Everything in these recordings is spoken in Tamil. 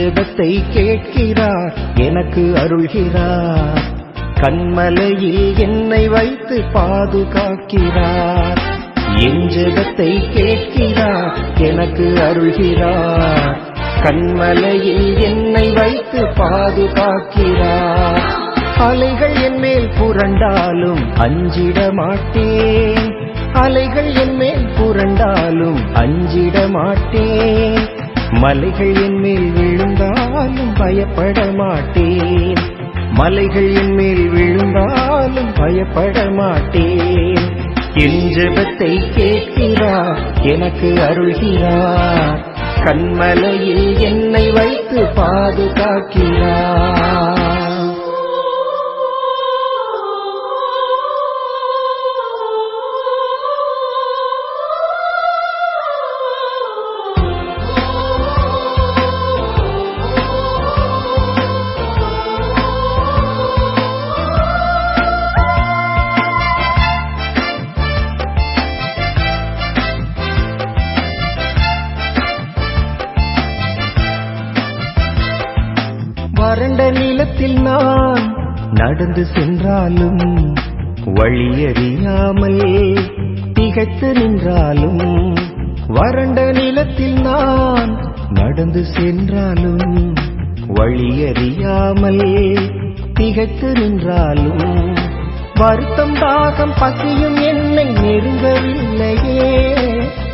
ஜெபத்தை கேட்கிறார் எனக்கு அருள்கிறார். கண்மலையில் என்னை வைத்து பாதுகாக்கிறார். என் ஜெபத்தை கேட்கிறார் எனக்கு அருள்கிறார். கண்மலையில் என்னை வைத்து பாதுகாக்கிறார். அலைகள் என் மேல் புரண்டாலும் அஞ்சிட மாட்டேன். அலைகள் என் மேல் புரண்டாலும் அஞ்சிட மாட்டேன். மலைகள் என் மேல் விழுந்தாலும் பயப்பட மாட்டேன். மலைகள் என் மேல் விழுந்தாலும் பயப்பட மாட்டேன். என் ஜபத்தை கேட்கிறார் எனக்கு அருள்கிறார். கண்மலையில் என்னை வைத்து பாதுகாக்கிறார். நான் நடந்து சென்றாலும் வழியறியாமல் திகைத்து நின்றாலும் வறண்ட நிலத்தில் நான் நடந்து சென்றாலும் வழியறியாமல் திகைத்து நின்றாலும் வருத்தம் தாகம் பசியும் என்னை நெருங்கவில்லையே.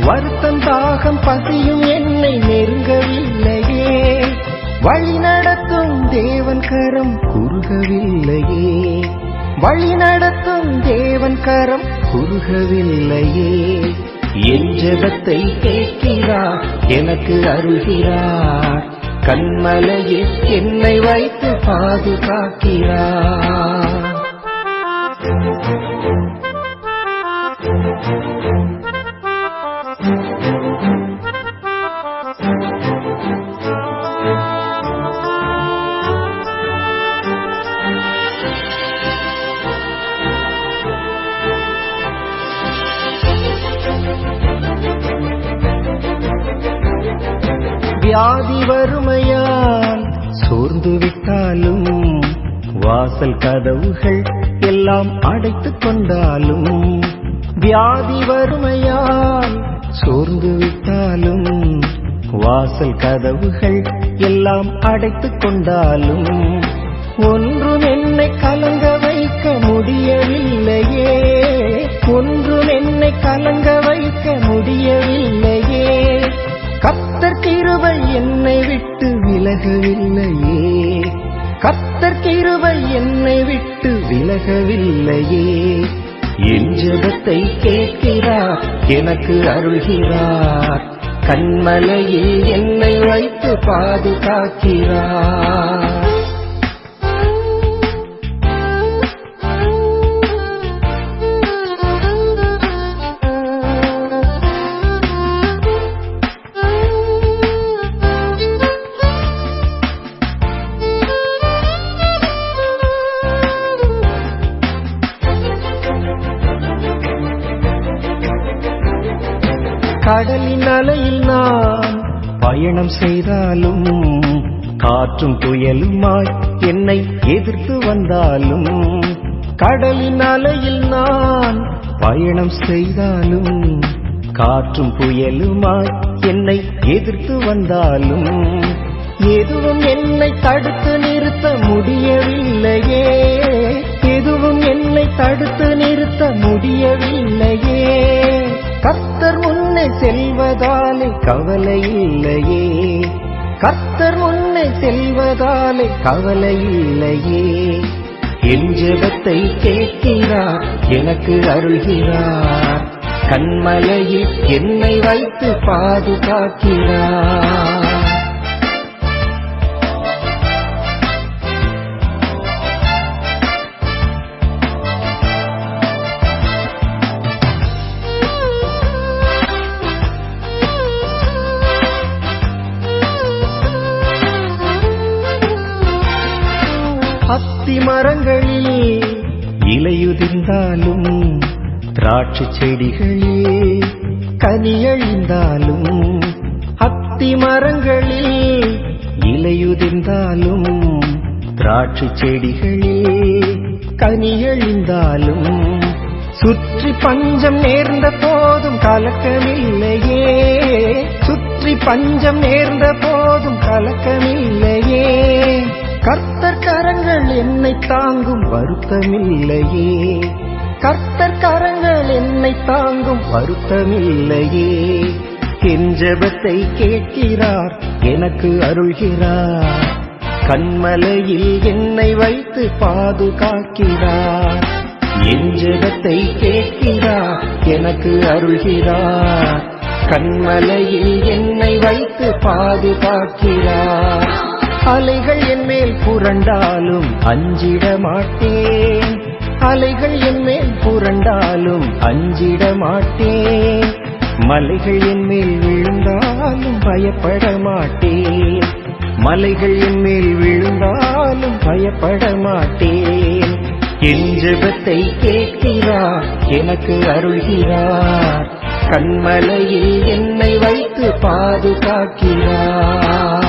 வருத்தம் தாகம் பசியும் என்னை நெருங்க கரம் குறுகவில்லையே. என் ஜெபத்தை கேட்கிறார் எனக்கு அருகிறா கண்மலையில் என்னை வைத்து பாதுகாக்கிறார். வியாதி வறுமையால் சோர்ந்து விட்டாலும் வாசல் கதவுகள் எல்லாம் அடைத்துக் கொண்டாலும் வியாதி வறுமையால் சோர்ந்து விட்டாலும் வாசல் கதவுகள் எல்லாம் அடைத்துக் கொண்டாலும் ஒன்றும் என்னை கலங்க வைக்க முடியவில்லையே. ஒன்றும் என்னை கலங்க வைக்க முடியவில்லையே. விட்டு விலகவில்லையே. கத்தர் கிருவை என்னை விட்டு விலகவில்லையே. என் ஜபத்தை கேட்கிறார் எனக்கு அருள்கிறார். கண்மலையில் என்னை வைத்து பாதுகாக்கிறார். கடலின் அலையில் நான் பயணம் செய்தாலும் காற்றும் புயலுமாய் என்னை எதிர்த்து வந்தாலும் கடலின் அலையில் நான் பயணம் செய்தாலும் காற்றும் புயலுமாய் என்னை எதிர்த்து வந்தாலும் எதுவும் என்னை தடுத்து நிறுத்த முடியவில்லையே. எதுவும் என்னை தடுத்து நிறுத்த முடியவில்லையே. கர்த்தர் முன்னே செல்வதாலே கவலை இல்லையே. கர்த்தர் முன்னே செல்வதாலே கவலை இல்லையே. என் ஜெபத்தை கேட்கிறார் எனக்கு அருள்கிறார். கண்மலையில் என்னை வைத்து பாதுகாக்கிறார். மரங்களில் இலையுதிர்ந்தாலும் திராட்சை செடிகளே கனியழிந்தாலும் அத்தி மரங்களில் இலையுதிர்ந்தாலும் திராட்சை செடிகளே கனியழிந்தாலும் சுற்றி பஞ்சம் நேர்ந்த போதும் கலக்கமில்லையே. சுற்றி பஞ்சம் நேர்ந்த போதும் கலக்கமில்லையே. கற்ப கரங்கள் என்னை தாங்கும். வருத்தமில்லையே. கர்த்தர் கரங்கள் என்னை தாங்கும். வருத்தமில்லையே. என் ஜெபத்தை கேட்கிறார் எனக்கு அருள்கிறார். கண்மலையில் என்னை வைத்து பாதுகாக்கிறார். என் ஜெபத்தை கேட்கிறார் எனக்கு அருள்கிறார். கண்மலையில் என்னை வைத்து பாதுகாக்கிறார். அலைகள் என் மேல் புரண்டாலும் அஞ்சிட மாட்டேன். அலைகள் என் மேல் புரண்டாலும் அஞ்சிட மாட்டேன். மலைகள் என் மேல் விழுந்தாலும் பயப்பட மாட்டேன். மலைகள் என் மேல் விழுந்தாலும் பயப்பட மாட்டேன். என் ஜெபத்தை கேட்கிறார் எனக்கு அருள்கிறார். கண்மலையில் என்னை வைத்து பாதுகாக்கிறார்.